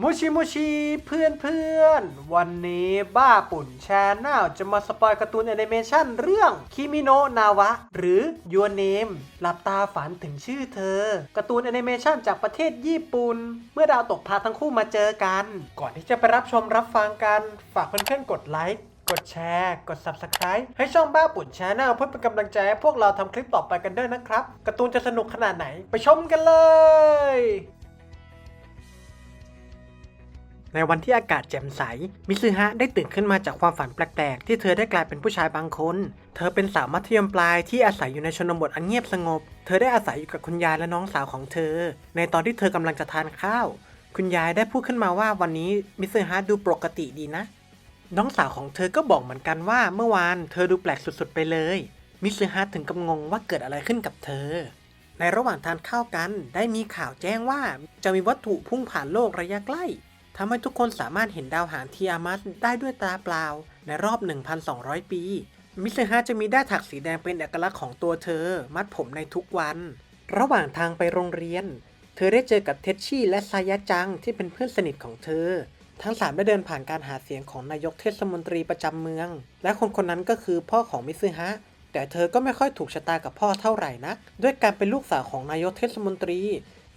มูชิมูชิเพื่อนเพื่อนวันนี้บ้าปุ่นแชนแนลจะมาสปอยการ์ตูนแอนิเมชันเรื่องคิมิโนะนาวะ หรือ Your Name หลับตาฝันถึงชื่อเธอการ์ตูนแอนิเมชันจากประเทศญี่ปุ่น เมื่อดาวตกพาทั้งคู่มาเจอกัน ก่อนที่จะไปรับชมรับฟังกัน ฝากเพื่อนๆกดไลค์กดแชร์ กด Subscribe ให้ช่องบ้าปุ่นแชาแนลเพื่อเป็นกำลังใจให้พวกเราทำคลิปต่อไปกันด้วยนะครับการ์ตูนจะสนุกขนาดไหนไปชมกันเลย ในวันที่อากาศแจ่มใส มิซึฮะได้ตื่นขึ้นมาจากความฝันแปลกๆ ที่เธอได้กลายเป็นผู้ชายบางคน เธอเป็นสาวมัธยมปลายที่อาศัยอยู่ในชนบทอันเงียบสงบ เธอได้อาศัยอยู่กับคุณยายและน้องสาวของเธอ ในตอนที่เธอกำลังจะทานข้าว คุณยายได้พูดขึ้นมาว่าวันนี้มิซึฮะดูปกติดีนะ น้องสาวของเธอก็บอกเหมือนกันว่าเมื่อวานเธอดูแปลกสุดๆไปเลย มิซึฮะถึงกับงงว่าเกิดอะไรขึ้นกับเธอในระหว่างทานข้าวกันได้มีข่าวแจ้งว่าจะมีวัตถุพุ่งผ่านโลกระยะใกล้ ทำให้ทุกคนสามารถเห็นดาวหางทีอามัสได้ด้วยตาเปล่า ในรอบ 1,200 ปี มิสซึฮะจะมีด้าถักสีแดงเป็นเอกลักษณ์ของตัวเธอ มัดผมในทุกวัน ระหว่างทางไปโรงเรียน เธอได้เจอกับเทชชี่และซายะจังที่เป็นเพื่อนสนิทของเธอ ทั้งสามได้เดินผ่านการหาเสียงของนายกเทศมนตรีประจำเมือง และคนคนนั้นก็คือพ่อของมิซึฮะแต่เธอก็ไม่ค่อยถูกชะตากับพ่อเท่าไหร่นัก ด้วยการเป็นลูกสาวของนายกเทศมนตรี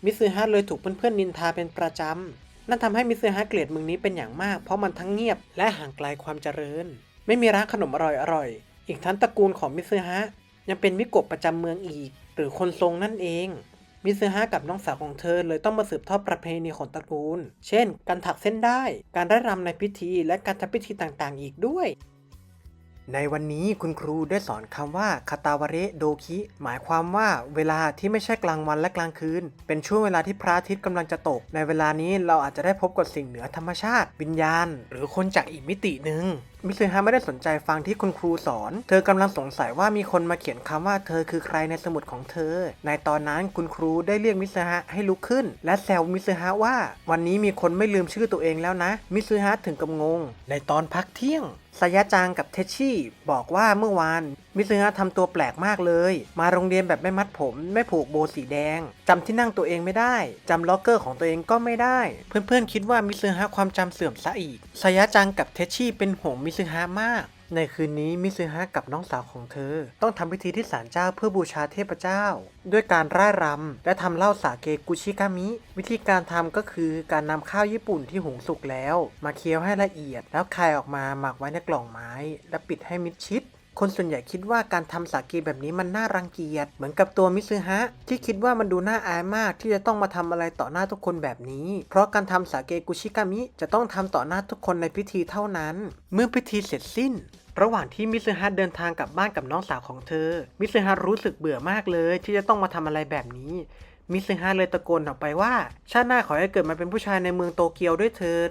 มิซึฮะเลยถูกเพื่อนๆนินทาเป็นประจำ นั่นทำให้มิเซึฮะเกลียดเมืองนี้เป็นอย่างมาก เพราะมันทั้งเงียบและห่างไกลความเจริญ ไม่มีร้านขนมอร่อยๆอีกทั้งตระกูลของมิเซึฮายังเป็นมิโกะประจำเมืองอีก หรือคนทรงนั่นเองมิซึฮะกับน้องสาวของเธอเลยต้องมาสืบทอดประเพณีของตระกูล เช่น การถักเส้นได้ การได้รำในพิธี และการทำพิธีต่างๆ อีกด้วย ในวันนี้คุณครูได้สอนคำว่าคาตาวเระโดคิ หมายความว่าเวลาที่ไม่ใช่กลางวันและกลางคืน เป็นช่วงเวลาที่พระอาทิตย์กำลังจะตก ในเวลานี้เราอาจจะได้พบกับสิ่งเหนือธรรมชาติ วิญญาณ หรือคนจากอีกมิติหนึ่งมิซึฮะไม่ได้สนใจฟังที่คุณครูสอน เธอกำลังสงสัยว่ามีคนมาเขียนคำว่าเธอคือใครในสมุดของเธอ ในตอนนั้นคุณครูได้เรียกมิซึฮะให้ลุกขึ้น และแซวมิซึฮะว่า วันนี้มีคนไม่ลืมชื่อตัวเองแล้วนะ มิซึฮะถึงกับงง ในตอนพักเที่ยง สายะจางกับเทชชี่บอกว่าเมื่อวานมิซึฮะทำตัวแปลกมากเลย มาโรงเรียนแบบไม่มัดผม ไม่ผูกโบสีแดงจำที่นั่งตัวเองไม่ได้จำล็อกเกอร์ของตัวเองก็ไม่ได้ เพื่อนๆคิดว่ามิซึฮะความจำเสื่อมซะอีกสายะจังกับเทชชี่เป็นห่วงมิซึฮะมาก ในคืนนี้มิซึฮะกับน้องสาวของเธอ ต้องทำพิธีที่ศาลเจ้าเพื่อบูชาเทพเจ้า ด้วยการร่ายรำและทำเหล้าสาเกกุชิกามิ วิธีการทำก็คือการนำข้าวญี่ปุ่นที่หุงสุกแล้ว มาเคี้ยวให้ละเอียด แล้วคายออกมาหมักไว้ในกล่องไม้ และปิดให้มิดชิด คนส่วนใหญ่คิดว่าการทำสาเกแบบนี้มันน่ารังเกียจเหมือนกับตัวมิซึฮะที่คิดว่ามันดูน่าอายมากที่จะต้องมาทำอะไรต่อหน้าทุกคนแบบนี้ เพราะการทำสาเกกุชิกามิจะต้องทำต่อหน้าทุกคนในพิธีเท่านั้น เมื่อพิธีเสร็จสิ้นระหว่างที่มิซึฮะเดินทางกลับบ้านกับน้องสาวของเธอ มิซึฮะรู้สึกเบื่อมากเลยที่จะต้องมาทำอะไรแบบนี้ มิซึฮะเลยตะโกนออกไปว่า ชาติหน้าขอให้เกิดมาเป็นผู้ชายในเมืองโตเกียวด้วยเถิด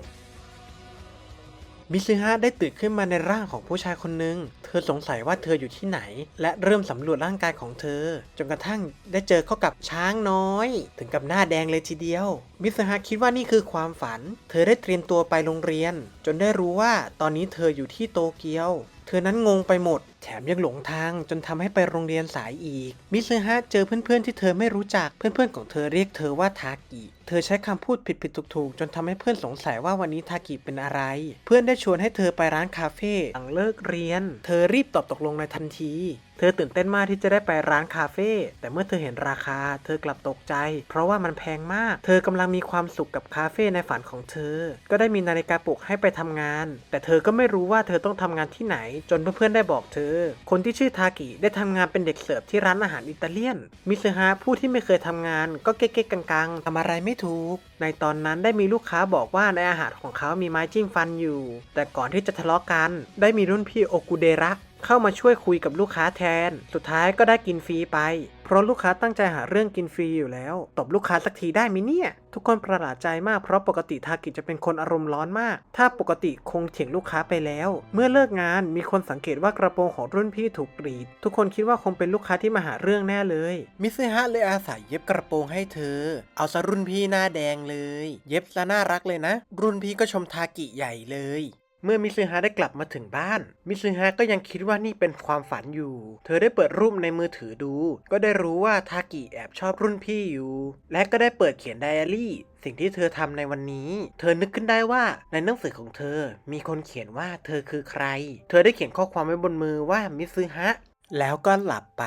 มิซึฮะได้ตื่นขึ้นมาในร่างของผู้ชายคนหนึ่ง เธอสงสัยว่าเธออยู่ที่ไหน และเริ่มสำรวจร่างกายของเธอ จนกระทั่งได้เจอเข้ากับช้างน้อย ถึงกับหน้าแดงเลยทีเดียว มิซึฮะคิดว่านี่คือความฝัน เธอได้เตรียมตัวไปโรงเรียน จนได้รู้ว่าตอนนี้เธออยู่ที่โตเกียว เธอนั้นงงไปหมด แถมยังหลงทางจนทำให้ไปโรงเรียนสายอีก มิซึฮะเจอเพื่อนๆที่เธอไม่รู้จัก เพื่อนๆของเธอเรียกเธอว่าทากิเธอใช้คำพูดผิดๆถูกๆ จนทำให้เพื่อนสงสัยว่าวันนี้ทากิเป็นอะไร เพื่อนได้ชวนให้เธอไปร้านคาเฟ่หลังเลิกเรียน เธอรีบตอบตกลงในทันที เธอตื่นเต้นมากที่จะได้ไปร้านคาเฟ่แต่เมื่อเธอเห็นราคา เธอกลับตกใจ เพราะว่ามันแพงมาก เธอกำลังมีความสุขกับคาเฟ่ในฝันของเธอ ก็ได้มีนาฬิกาปลุกให้ไปทำงาน แต่เธอก็ไม่รู้ว่าเธอต้องทำงานที่ไหน จนเพื่อนๆได้บอกเธอ คนที่ชื่อทากิได้ทำงานเป็นเด็กเสิร์ฟที่ร้านอาหารอิตาเลียนมิซึฮะผู้ที่ไม่เคยทำงาน ก็เก๊กๆกังๆทำอะไรไม่ถูก ในตอนนั้นได้มีลูกค้าบอกว่าในอาหารของเขามีไม้จิ้มฟันอยู่ แต่ก่อนที่จะทะเลาะกัน ได้มีรุ่นพี่โอกุเดระ เข้ามาช่วยคุยกับลูกค้าแทน สุดท้ายก็ได้กินฟรีไป เพราะลูกค้าตั้งใจหาเรื่องกินฟรีอยู่แล้ว ตบลูกค้าสักทีได้ไหมเนี่ย ทุกคนประหลาดใจมากเพราะปกติทากิจะเป็นคนอารมณ์ร้อนมาก ถ้าปกติคงเถียงลูกค้าไปแล้ว เมื่อเลิกงานมีคนสังเกตว่ากระโปรงของรุ่นพี่ถูกกรีด ทุกคนคิดว่าคงเป็นลูกค้าที่มาหาเรื่องแน่เลย มิซึฮะเลยอาศัยเย็บกระโปรงให้เธอ เอาซะรุ่นพี่หน้าแดงเลย เย็บซะน่ารักเลยนะ รุ่นพี่ก็ชมทากิใหญ่เลย เมื่อมิซึฮะได้กลับมาถึงบ้าน มิซึฮะก็ยังคิดว่านี่เป็นความฝันอยู่ เธอได้เปิดรูปในมือถือดู ก็ได้รู้ว่าทากิแอบชอบรุ่นพี่อยู่ และก็ได้เปิดเขียนไดอารี่ สิ่งที่เธอทำในวันนี้ เธอนึกขึ้นได้ว่าในหนังสือของเธอ มีคนเขียนว่าเธอคือใคร เธอได้เขียนข้อความไว้บนมือว่ามิซึฮะ แล้วก็หลับไป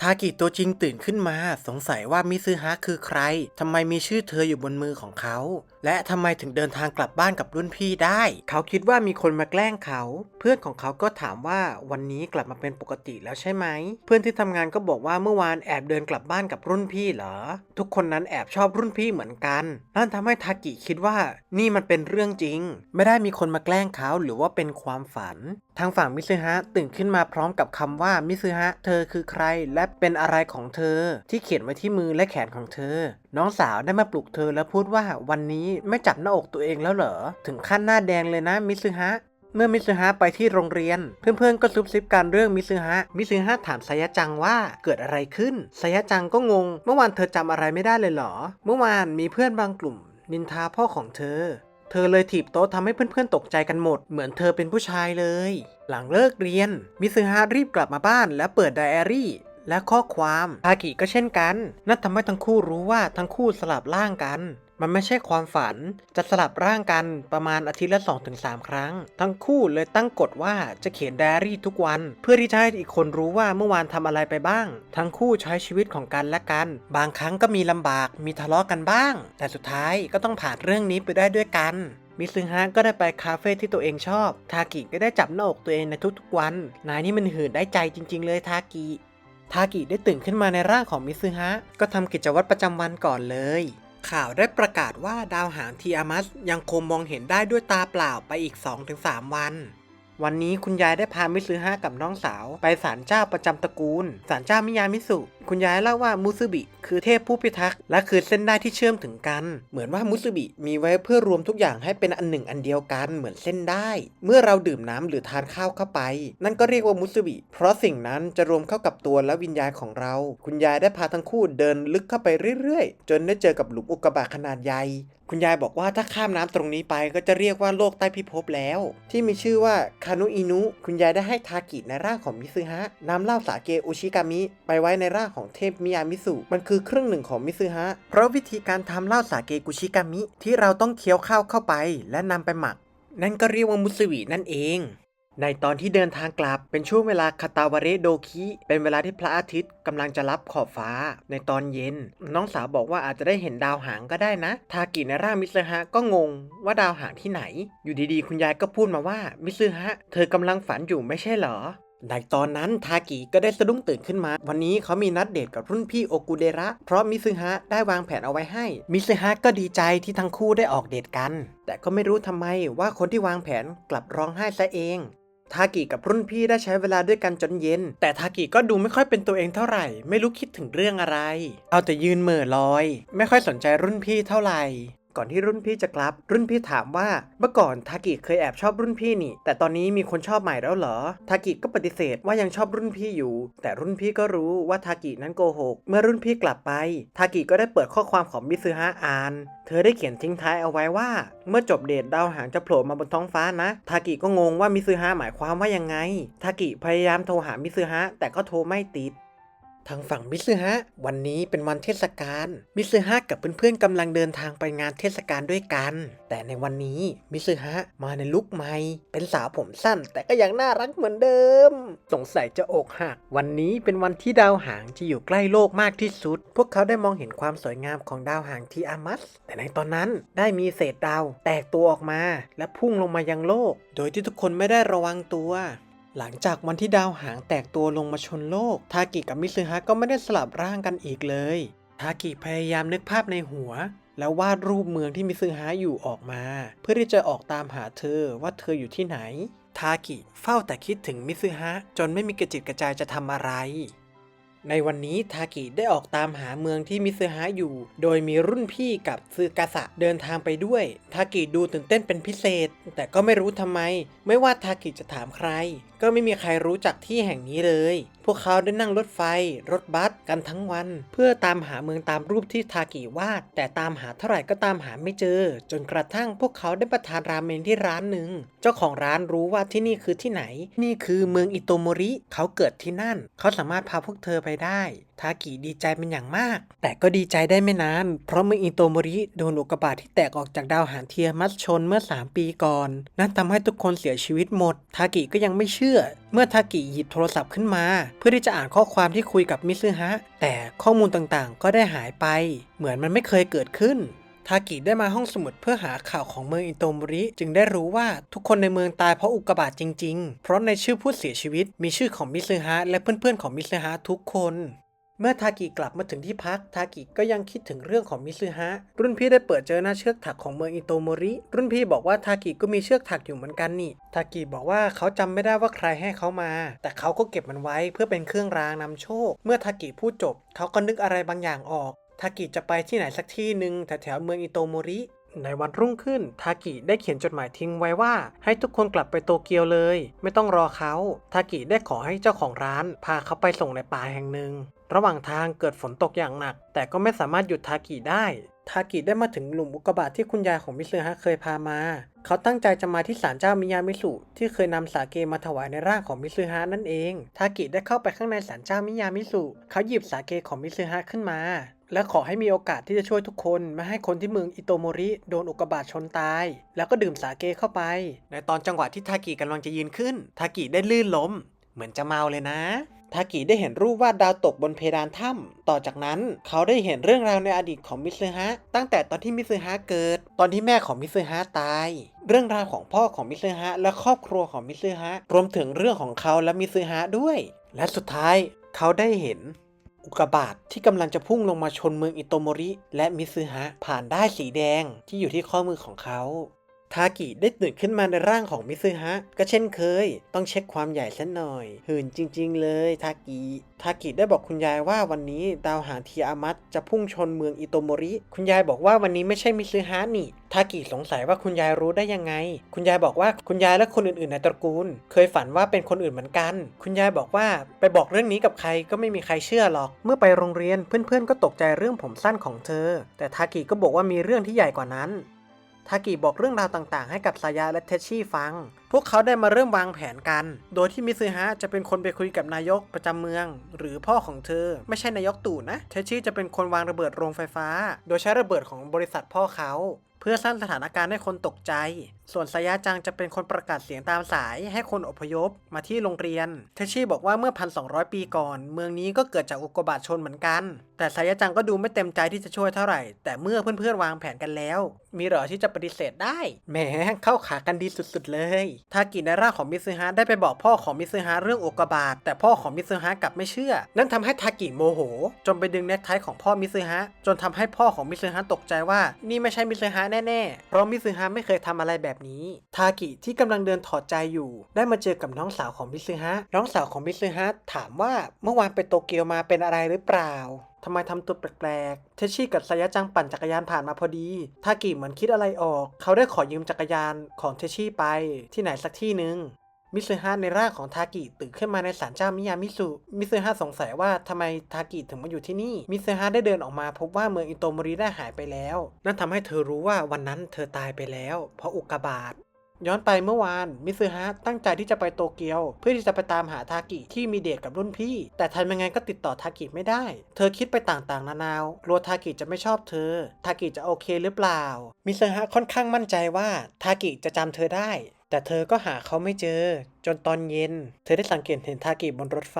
ทากิตัวจริงตื่นขึ้นมา สงสัยว่ามิซึฮะคือใครทำไมมีชื่อเธออยู่บนมือของเขา และทำไมถึงเดินทางกลับบ้านกับรุ่นพี่ได้ เขาคิดว่ามีคนมาแกล้งเขา เพื่อนของเขาก็ถามว่าวันนี้กลับมาเป็นปกติแล้วใช่ไหม เพื่อนที่ทำงานก็บอกว่าเมื่อวานแอบเดินกลับบ้านกับรุ่นพี่เหรอ ทุกคนนั้นแอบชอบรุ่นพี่เหมือนกัน นั่นทำให้ทากิคิดว่านี่มันเป็นเรื่องจริง ไม่ได้มีคนมาแกล้งเขาหรือว่าเป็นความฝัน ทางฝั่งมิซึฮะตื่นขึ้นมาพร้อมกับคำว่ามิซึฮะเธอคือใคร และเป็นอะไรของเธอ ที่เขียนไว้ที่มือและแขนของเธอ น้องสาวได้มาปลุกเธอและพูดว่าวันนี้ไม่จับหน้าอกตัวเองแล้วเหรอ ถึงขั้นหน้าแดงเลยนะมิซึฮะเมื่อมิซึฮะไปที่โรงเรียน เพื่อนๆก็ซุบซิบกันเรื่องมิซึฮะมิซึฮะถามไซยะจังว่าเกิดอะไรขึ้นไซยะจังก็งง เมื่อวานเธอจำอะไรไม่ได้เลยเหรอ เมื่อวานมีเพื่อนบางกลุ่ม นินทาพ่อของเธอ เธอเลยถีบโต๊ะทำให้เพื่อนๆตกใจกันหมด เหมือนเธอเป็นผู้ชายเลย หลังเลิกเรียน มิซึฮะรีบกลับมาบ้านและเปิดไดอารี่ และข้อความทากิก็เช่นกัน นั่นทำให้ทั้งคู่รู้ว่าทั้งคู่สลับร่างกัน มันไม่ใช่ความฝัน จะสลับร่างกันประมาณอาทิตย์ละ 2-3 ครั้ง ทั้งคู่เลยตั้งกฎว่าจะเขียนไดอารี่ทุกวัน เพื่อที่จะให้อีกคนรู้ว่าเมื่อวานทำอะไรไปบ้าง ทั้งคู่ใช้ชีวิตของกันและกัน บางครั้งก็มีลำบาก มีทะเลาะกันบ้าง แต่สุดท้ายก็ต้องผ่านเรื่องนี้ไปได้ด้วยกันมิซึฮะก็ได้ไปคาเฟ่ที่ตัวเองชอบ ทากิก็ได้จับหน้าอกตัวเองในทุกๆวัน นายนี่มันหื่นได้ใจจริง ๆ เลยทากิ ทากิได้ตื่นขึ้นมาในร่างของมิซึฮะ ก็ทำกิจวัตรประจำวันก่อนเลย ข่าวได้ประกาศว่าดาวหางทีอามัสยังคงมองเห็นได้ด้วยตาเปล่าไปอีก 2-3 วัน วันนี้คุณยายได้พามิซึฮะกับน้องสาว ไปศาลเจ้าประจำตระกูลศาลเจ้ามิยามิสุ คุณยายเล่าว่ามุซึบิ คือเทพผู้พิทักษ์และคือเส้นได้ที่เชื่อมถึงกัน เหมือนว่ามุซึบิมีไว้เพื่อรวมทุกอย่างให้เป็นอันหนึ่งอันเดียวกันเหมือนเส้นได้ เมื่อเราดื่มน้ำหรือทานข้าวเข้าไป นั่นก็เรียกว่ามุซึบิ เพราะสิ่งนั้นจะรวมเข้ากับตัวและวิญญาณของเรา คุณยายได้พาทั้งคู่เดินลึกเข้าไปเรื่อยๆ จนได้เจอกับหลุมอุกกาบาตขนาดใหญ่คุณยายบอกว่าถ้าข้ามน้ำตรงนี้ไปก็จะเรียกว่าโลกใต้พิภพแล้ว ที่มีชื่อว่าคานุอินุ คุณยายได้ให้ทากิในร่างของมิซึฮะนำเหล้าสาเกอุชิกามิ ไปไว้ในร่างของเทพมิยามิสุมันคือครึ่งหนึ่งของมิซึฮะเพราะวิธีการทำเหล้าสาเกกุชิกามิ ที่เราต้องเคี้ยวข้าวเข้าไป และนำไปหมัก นั่นก็เรียกว่ามุสวินั่นเอง ในตอนที่เดินทางกลับเป็นช่วงเวลาคาตาวาเรโดคิเป็นเวลาที่พระอาทิตย์กำลังจะรับขอบฟ้า ในตอนเย็น น้องสาวบอกว่าอาจจะได้เห็นดาวหางก็ได้นะ ทากิในร่างมิซึฮะก็งงว่าดาวหางที่ไหน อยู่ดีๆ คุณยายก็พูดมาว่ามิซึฮะเธอกำลังฝันอยู่ไม่ใช่เหรอในตอนนั้นทากิก็ได้สะดุ้งตื่นขึ้นมา วันนี้เขามีนัดเดทกับรุ่นพี่โอกุเดระ เพราะมิซึฮะได้วางแผนเอาไว้ให้ มิซึฮะก็ดีใจที่ทั้งคู่ได้ออกเดทกัน แต่ก็ไม่รู้ทำไมว่าคนที่วางแผนกลับร้องไห้ซะเอง ทากิกับรุ่นพี่ได้ใช้เวลาด้วยกันจนเย็น แต่ทากิก็ดูไม่ค่อยเป็นตัวเองเท่าไหร่ ไม่รู้คิดถึงเรื่องอะไร เอาแต่ยืนเหม่อลอย ไม่ค่อยสนใจรุ่นพี่เท่าไหร่ ก่อนที่รุ่นพี่จะกลับ รุ่นพี่ถามว่าเมื่อก่อนทากิเคยแอบชอบรุ่นพี่นี่ แต่ตอนนี้มีคนชอบใหม่แล้วเหรอ ทากิก็ปฏิเสธว่ายังชอบรุ่นพี่อยู่ แต่รุ่นพี่ก็รู้ว่าทากินั้นโกหก เมื่อรุ่นพี่กลับไป ทากิก็ได้เปิดข้อความของมิซึฮะอ่าน เธอได้เขียนทิ้งท้ายเอาไว้ว่า เมื่อจบเดทดาวหางจะโผล่มาบนท้องฟ้านะ ทากิก็งงว่ามิซึฮะหมายความว่ายังไง ทากิพยายามโทรหามิซึฮะแต่ก็โทรไม่ติด ทางฝั่งมิซึฮะ วันนี้เป็นวันเทศกาล มิซึฮะกับเพื่อนๆกำลังเดินทางไปงานเทศกาลด้วยกัน แต่ในวันนี้มิซึฮะมาในลุคใหม่ เป็นสาวผมสั้น แต่ก็ยังน่ารักเหมือนเดิม สงสัยจะอกหัก วันนี้เป็นวันที่ดาวหางจะอยู่ใกล้โลกมากที่สุด พวกเขาได้มองเห็นความสวยงามของดาวหางทีอามัส แต่ในตอนนั้นได้มีเศษดาวแตกตัวออกมา และพุ่งลงมายังโลก โดยที่ทุกคนไม่ได้ระวังตัว หลังจากวันที่ดาวหางแตกตัวลงมาชนโลก ทากิกับมิซึฮะก็ไม่ได้สลับร่างกันอีกเลย ทากิพยายามนึกภาพในหัว แล้ววาดรูปเมืองที่มิซึฮะอยู่ออกมา เพื่อที่จะออกตามหาเธอว่าเธออยู่ที่ไหน ทากิเฝ้าแต่คิดถึงมิซึฮะจนไม่มีกระจิตกระใจจะทำอะไร ในวันนี้ทากิได้ออกตามหาเมืองที่มิซึฮะอยู่ โดยมีรุ่นพี่กับซึกาสะเดินทางไปด้วย ทากิดูตื่นเต้นเป็นพิเศษ แต่ก็ไม่รู้ทำไม ไม่ว่าทากิจะถามใคร ก็ไม่มีใครรู้จักที่แห่งนี้เลยพวกเขาได้นั่งรถไฟ รถบัสกันทั้งวัน เพื่อตามหาเมืองตามรูปที่ทากิวาด แต่ตามหาเท่าไหร่ก็ตามหาไม่เจอ จนกระทั่งพวกเขาได้ประทานราเมนที่ร้านหนึ่ง เจ้าของร้านรู้ว่าที่นี่คือที่ไหน นี่คือเมืองอิโตโมริ เขาเกิดที่นั่น เขาสามารถพาพวกเธอไปได้ ทากิดีใจเป็นอย่างมาก แต่ก็ดีใจได้ไม่นาน เพราะเมืองอิโตมริโดนอุกกาบาตที่แตกออกจากดาวหางเทียมัสชนเมื่อ 3 ปีก่อน นั่นทำให้ทุกคนเสียชีวิตหมด ทากิก็ยังไม่เชื่อ เมื่อทากิหยิบโทรศัพท์ขึ้นมา เพื่อที่จะอ่านข้อความที่คุยกับมิซึฮะ แต่ข้อมูลต่างๆ ก็ได้หายไป เหมือนมันไม่เคยเกิดขึ้นทากิได้มาห้องสมุดเพื่อหาข่าวของเมืองอิโตโมริ จึงได้รู้ว่าทุกคนในเมืองตายเพราะอุกกาบาตจริง ๆ เพราะในชื่อผู้เสียชีวิตมีชื่อของมิซึฮะและเพื่อนๆของมิซึฮะทุกคน เมื่อทากิกลับมาถึงที่พัก ทากิก็ยังคิดถึงเรื่องของมิซึฮะ รุ่นพี่ได้เปิดเจอหน้าเชือกถักของเมืองอิโตโมริ รุ่นพี่บอกว่าทากิก็มีเชือกถักอยู่เหมือนกันนี่ ทากิบอกว่าเขาจำไม่ได้ว่าใครให้เขามา แต่เขาก็เก็บมันไว้เพื่อเป็นเครื่องรางนำโชค เมื่อทากิพูดจบ เขาก็นึกอะไรบางอย่างออก ทากิจะไปที่ไหนสักที่หนึ่งแถวๆเมืองอิโตโมริในวันรุ่งขึ้น ทากิได้เขียนจดหมายทิ้งไว้ว่า ให้ทุกคนกลับไปโตเกียวเลย ไม่ต้องรอเขา ทากิได้ขอให้เจ้าของร้าน พาเขาไปส่งในป่าแห่งหนึ่ง ระหว่างทางเกิดฝนตกอย่างหนัก แต่ก็ไม่สามารถหยุดทากิได้ ทากิได้มาถึงหลุมอุกกาบาตที่คุณยายของมิซึฮะเคยพามา เขาตั้งใจจะมาที่ศาลเจ้ามิยามิสุที่เคยนำสาเกมาถวายในร่างของมิซึฮะนั่นเอง ทากิได้เข้าไปข้างในศาลเจ้ามิยามิสุเขาหยิบสาเกของมิซึฮะขึ้นมา และขอให้มีโอกาสที่จะช่วยทุกคนไม่ให้คนที่เมืองอิโตโมริโดนอุกกาบาตชนตาย แล้วก็ดื่มสาเกเข้าไป ในตอนจังหวะที่ทากิกำลังจะยืนขึ้น ทากิได้ลื่นล้ม เหมือนจะเมาเลยนะ ทากิได้เห็นรูปวาดดาวตกบนเพดานถ้ำต่อจากนั้นเขาได้เห็นเรื่องราวในอดีตของมิซึฮะ ตั้งแต่ตอนที่มิซึฮะเกิด ตอนที่แม่ของมิซึฮะตาย เรื่องราวของพ่อของมิซึฮะและครอบครัวของมิซึฮะ รวมถึงเรื่องของเขาและมิซึฮะด้วย และสุดท้ายเขาได้เห็นอุกกาบาตที่กำลังจะพุ่งลงมาชนเมืองอิโตโมริ และมิซึฮะผ่านได้สีแดงที่อยู่ที่ข้อมือของเขา ทากิได้ตื่นขึ้นมาในร่างของมิซึฮะ ก็เช่นเคย ต้องเช็คความใหญ่สัหน่อย หื่นจริง ๆ เลยทากิทากิได้บอกคุณยายว่าวันนี้ดาวหางเทีอามัตจะพุ่งชนเมืองอิโตโมริ คุณยายบอกว่าวันนี้ไม่ใช่มิซึฮะนี่ทากิสงสัยว่าคุณยายรู้ได้ยังไง คุณยายบอกว่าคุณยายและคนอื่นๆในตระกูล เคยฝันว่าเป็นคนอื่นเหมือนกัน คุณยายบอกว่าไปบอกเรื่องนี้กับใครก็ไม่มีใครเชื่อหรอก เมื่อไปโรงเรียนเพื่อนๆก็ตกใจเรื่องผมสั้นของเธอ แต่ทากิก็บอกว่ามีเรื่องที่ใหญ่กว่านั้น ทากิบอกเรื่องราวต่างๆ ให้กับซายะและเทชชี่ฟัง พวกเขาได้มาเริ่มวางแผนกัน โดยที่มิซึฮะจะเป็นคนไปคุยกับนายกประจำเมือง หรือพ่อของเธอ ไม่ใช่นายกตู่นะ เทชชี่จะเป็นคนวางระเบิดโรงไฟฟ้า โดยใช้ระเบิดของบริษัทพ่อเขา เพื่อสร้างสถานการณ์ให้คนตกใจ ส่วนสายาจังจะเป็นคนประกาศเสียงตามสายให้คนอพยพมาที่โรงเรียน เทชี่บอกว่าเมื่อ 1,200 ปีก่อน เมืองนี้ก็เกิดจากอุกกาบาตชนเหมือนกัน แต่สายาจังก็ดูไม่เต็มใจที่จะช่วยเท่าไหร่ แต่เมื่อเพื่อนๆวางแผนกันแล้ว มีเหรอที่จะปฏิเสธได้ แหมเข้าขากันดีสุดๆเลยทากิในร่างของมิซึฮะได้ไปบอกพ่อของมิซึฮะเรื่องอุกกาบาตแต่พ่อของมิซึฮะกลับไม่เชื่อ นั่นทำให้ทากิโมโห จนไปดึงเน็กไทของพ่อมิซึฮะจนทำให้พ่อของมิซึฮะตกใจว่านี่ไม่ใช่มิซึฮะแน่ๆ เพราะมิซึฮะไม่เคยทำอะไรแบบนี้ ทากิที่กำลังเดินถอดใจอยู่ ได้มาเจอกับน้องสาวของมิซึฮะ น้องสาวของมิซึฮะถามว่าเมื่อวานไปโตเกียวมาเป็นอะไรหรือเปล่าทำไมทำตัวแปลกๆ เทชชี่กับสายะจังปั่นจักรยานผ่านมาพอดี ทากิเหมือนคิดอะไรออก เขาได้ขอยืมจักรยานของเทชชี่ไปที่ไหนสักที่หนึ่ง มิซึฮะในร่างของทากิตื่นขึ้นมาในศาลเจ้ามิยามิสุมิซึฮะสงสัยว่าทำไมทากิถึงมาอยู่ที่นี่ มิซึฮะได้เดินออกมา พบว่าเมืองอิโตมริได้หายไปแล้ว นั่นทำให้เธอรู้ว่าวันนั้นเธอตายไปแล้ว เพราะอุกกาบาตย้อนไปเมื่อวาน มิซึฮะตั้งใจที่จะไปโตเกียว เพื่อที่จะไปตามหาทากิที่มีเดทกับรุ่นพี่ แต่ทำยังไงก็ติดต่อทากิไม่ได้ เธอคิดไปต่างๆ นานาวกลัวทากิจะไม่ชอบเธอ ทากิจะโอเคหรือเปล่า มิซึฮะค่อนข้างมั่นใจว่าทากิจะจำเธอได้ แต่เธอก็หาเขาไม่เจอ จนตอนเย็น เธอได้สังเกตเห็นทากิบนรถไฟ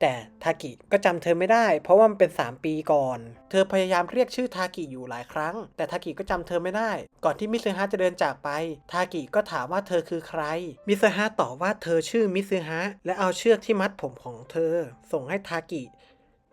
แต่ทากิก็จำเธอไม่ได้ เพราะว่ามันเป็น 3 ปีก่อน เธอพยายามเรียกชื่อทากิอยู่หลายครั้ง แต่ทากิก็จำเธอไม่ได้ ก่อนที่มิซึฮะจะเดินจากไป ทากิก็ถามว่าเธอคือใคร มิซึฮะตอบว่าเธอชื่อมิซึฮะและเอาเชือกที่มัดผมของเธอ ส่งให้ทากิ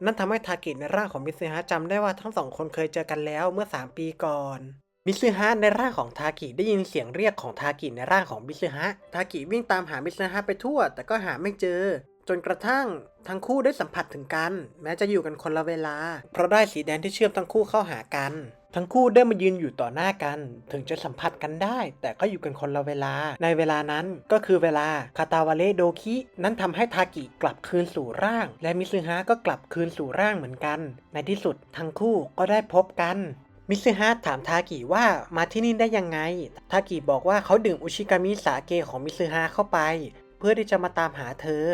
นั่นทำให้ทากิในร่างของมิซึฮะจำได้ว่าทั้งสองคนเคยเจอกันแล้วเมื่อ 3 ปีก่อน มิซึฮะในร่างของทากิได้ยินเสียงเรียกของทากิในร่างของมิซึฮะทากิวิ่งตามหามิซึฮะไปทั่ว แต่ก็หาไม่เจอ จนกระทั่งทั้งคู่ได้สัมผัสถึงกัน แม้จะอยู่กันคนละเวลา เพราะได้สีแดงที่เชื่อมทั้งคู่เข้าหากัน ทั้งคู่ได้มายืนอยู่ต่อหน้ากัน ถึงจะสัมผัสกันได้ แต่ก็อยู่กันคนละเวลา ในเวลานั้นก็คือเวลาคาตาวาเลโดคินั้นทำให้ทากิกลับคืนสู่ร่าง และมิซึฮะก็กลับคืนสู่ร่างเหมือนกัน ในที่สุดทั้งคู่ก็ได้พบกัน มิซึฮะถามทากิว่ามาที่นี่ได้ยังไง ทากิบอกว่าเขาดื่มอุชิกามิสาเกของมิซึฮะเข้าไป เพื่อที่จะมาตามหาเธอ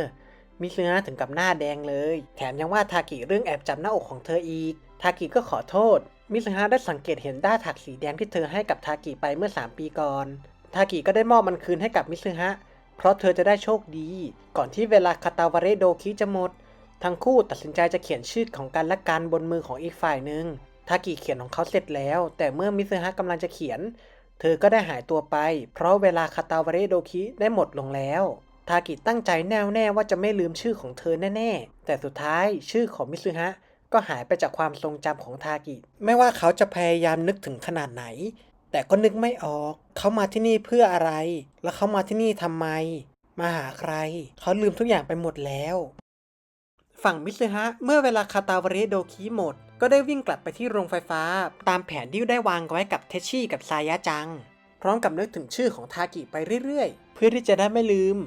มิซึฮะถึงกับหน้าแดงเลย แถมยังว่าทากิเรื่องแอบจับหน้าอกของเธออีก ทากิก็ขอโทษ มิซึฮะได้สังเกตเห็นด้าถักสีแดงที่เธอให้กับทากิไปเมื่อ 3 ปีก่อน ทากิก็ได้มอบมันคืนให้กับมิซึฮะเพราะเธอจะได้โชคดี ก่อนที่เวลาคาตาวาเรโดคิจะหมด ทั้งคู่ตัดสินใจจะเขียนชื่อของกันและกันบนมือของอีกฝ่ายหนึ่ง ทากิเขียนของเขาเสร็จแล้ว แต่เมื่อมิซึฮะกำลังจะเขียน เธอก็ได้หายตัวไป เพราะเวลาคาตาวาเรโดคิได้หมดลงแล้ว ทากิตั้งใจแน่วแน่ว่าจะไม่ลืมชื่อของเธอแน่ๆ แต่สุดท้ายชื่อของมิซึฮะก็หายไปจากความทรงจำของทากิ ไม่ว่าเขาจะพยายามนึกถึงขนาดไหน แต่ก็นึกไม่ออก เขามาที่นี่เพื่ออะไร แล้วเขามาที่นี่ทำไม มาหาใคร เขาลืมทุกอย่างไปหมดแล้ว ฝั่งมิซึฮะ เมื่อเวลาคาตาวาเรโดคิหมด ก็ได้วิ่งกลับไปที่โรงไฟฟ้า ตามแผนที่ได้วางไว้กับเทชชี่กับซายะจัง พร้อมกับนึกถึงชื่อของทากิไปเรื่อยๆ เพื่อที่จะได้ไม่ลืม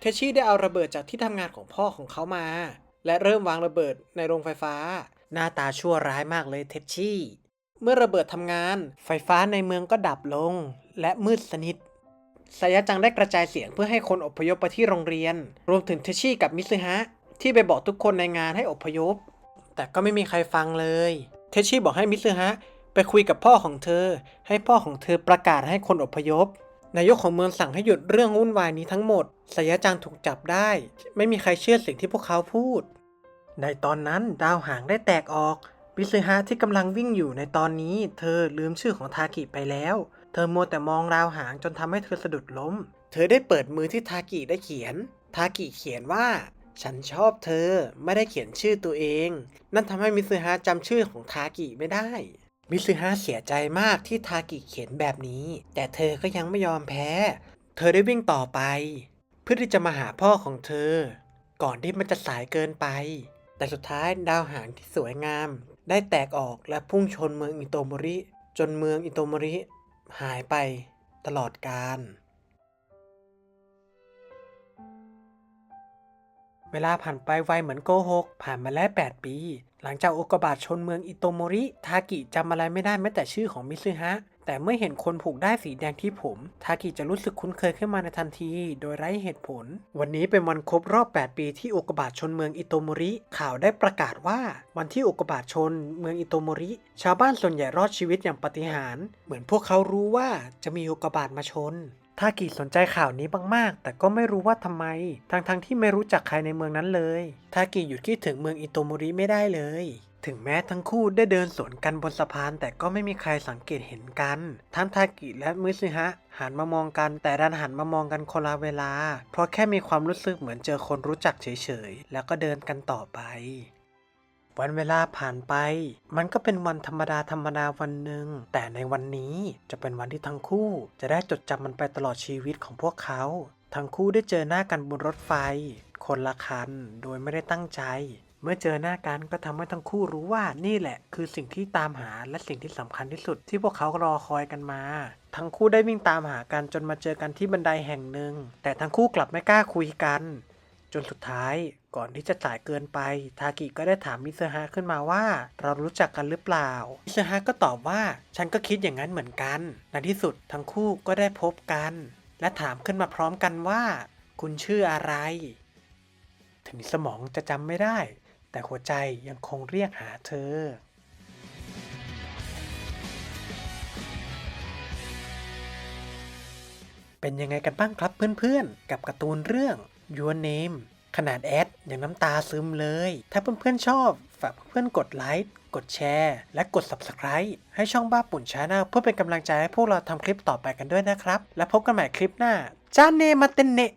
เทชชี่ได้เอาระเบิดจากที่ทำงานของพ่อของเขามา และเริ่มวางระเบิดในโรงไฟฟ้า หน้าตาชั่วร้ายมากเลยเทชชี่ เมื่อระเบิดทำงาน ไฟฟ้าในเมืองก็ดับลง และมืดสนิทสายะจังได้กระจายเสียงเพื่อให้คนอพยพไปที่โรงเรียน รวมถึงเทชชี่กับมิซึฮะที่ไปบอกทุกคนในงานให้อพยพ แต่ก็ไม่มีใครฟังเลย เทชชี่บอกให้มิซึฮะไปคุยกับพ่อของเธอ ให้พ่อของเธอประกาศให้คนอพยพ นายกของเมืองสั่งให้หยุดเรื่องวุ่นวายนี้ทั้งหมดสยะจังถูกจับได้ ไม่มีใครเชื่อสิ่งที่พวกเขาพูด ในตอนนั้นดาวหางได้แตกออกมิซึฮะที่กำลังวิ่งอยู่ในตอนนี้ เธอลืมชื่อของทากิไปแล้ว เธอมัวแต่มองราวหางจนทำให้เธอสะดุดล้ม เธอได้เปิดมือที่ทากิได้เขียน ทากิเขียนว่า ฉันชอบเธอไม่ได้เขียนชื่อตัวเอง นั่นทำให้มิซึฮะจำชื่อของทากิไม่ได้ มิซึฮะเสียใจมากที่ทากิเขียนแบบนี้ แต่เธอก็ยังไม่ยอมแพ้ เธอได้วิ่งต่อไป เพื่อที่จะมาหาพ่อของเธอ ก่อนที่มันจะสายเกินไป แต่สุดท้ายดาวหางที่สวยงาม ได้แตกออกและพุ่งชนเมืองอิโตมริ จนเมืองอิโตมริ หายไปตลอดกาล เวลาผ่านไปไวเหมือนโกหก ผ่านมาแล้ว 8 ปี หลังจากอุกกาบาตชนเมืองอิโตโมริ ทากิจำอะไรไม่ได้แม้แต่ชื่อของมิซึฮะ แต่เมื่อเห็นคนผูกได้สีแดงที่ผม ทากิจะรู้สึกคุ้นเคยขึ้นมาในทันที โดยไร้เหตุผล วันนี้เป็นวันครบรอบ 8 ปีที่อุกกาบาตชนเมืองอิโตโมริ ข่าวได้ประกาศว่า วันที่อุกกาบาตชนเมืองอิโตโมริ ชาวบ้านส่วนใหญ่รอดชีวิตอย่างปาฏิหาริย์ เหมือนพวกเขารู้ว่าจะมีอุกกาบาตมาชน ทากิสนใจข่าวนี้มากๆ แต่ก็ไม่รู้ว่าทำไม ทั้งๆที่ไม่รู้จักใครในเมืองนั้นเลย ทากิหยุดคิดถึงเมืองอิโตโมริไม่ได้เลย ถึงแม้ทั้งคู่ได้เดินสวนกันบนสะพาน แต่ก็ไม่มีใครสังเกตเห็นกัน ทั้งทากิและมิซึฮะหันมามองกันแต่ดันหันมามองกันคนละเวลา เพราะแค่มีความรู้สึกเหมือนเจอคนรู้จักเฉยๆ แล้วก็เดินกันต่อไป วันเวลาผ่านไป มันก็เป็นวันธรรมดาธรรมดาวันหนึ่ง แต่ในวันนี้จะเป็นวันที่ทั้งคู่ จะได้จดจำมันไปตลอดชีวิตของพวกเขา ทั้งคู่ได้เจอหน้ากันบนรถไฟ คนละคัน โดยไม่ได้ตั้งใจ เมื่อเจอหน้ากันก็ทำให้ทั้งคู่รู้ว่านี่แหละ คือสิ่งที่ตามหาและสิ่งที่สำคัญที่สุดที่พวกเขารอคอยกันมา ทั้งคู่ได้วิ่งตามหากันจนมาเจอกันที่บันไดแห่งหนึ่ง แต่ทั้งคู่กลับไม่กล้าคุยกัน จนสุดท้าย ก่อนที่จะสายเกินไป ทากิก็ได้ถามมิเซฮะขึ้นมาว่า เรารู้จักกันหรือเปล่า มิเซฮะก็ตอบว่า ฉันก็คิดอย่างนั้นเหมือนกัน ในที่สุดทั้งคู่ก็ได้พบกัน และถามขึ้นมาพร้อมกันว่า คุณชื่ออะไร ถึงสมองจะจำไม่ได้ แต่หัวใจยังคงเรียกหาเธอเป็นยังไงกันบ้างครับเพื่อนๆ กับการ์ตูนเรื่อง Your Name ขนาดแอดยังน้ำตาซึมเลย ถ้าเพื่อนๆชอบ ฝากเพื่อนๆกดไลค์กดแชร์ และกด Subscribe ให้ช่องบ้าปุ่นชาแนลเพื่อเป็นกำลังใจให้พวกเราทำคลิปต่อไปกันด้วยนะครับ และพบกันใหม่คลิปหน้าจ้าเนมาเตนเนะ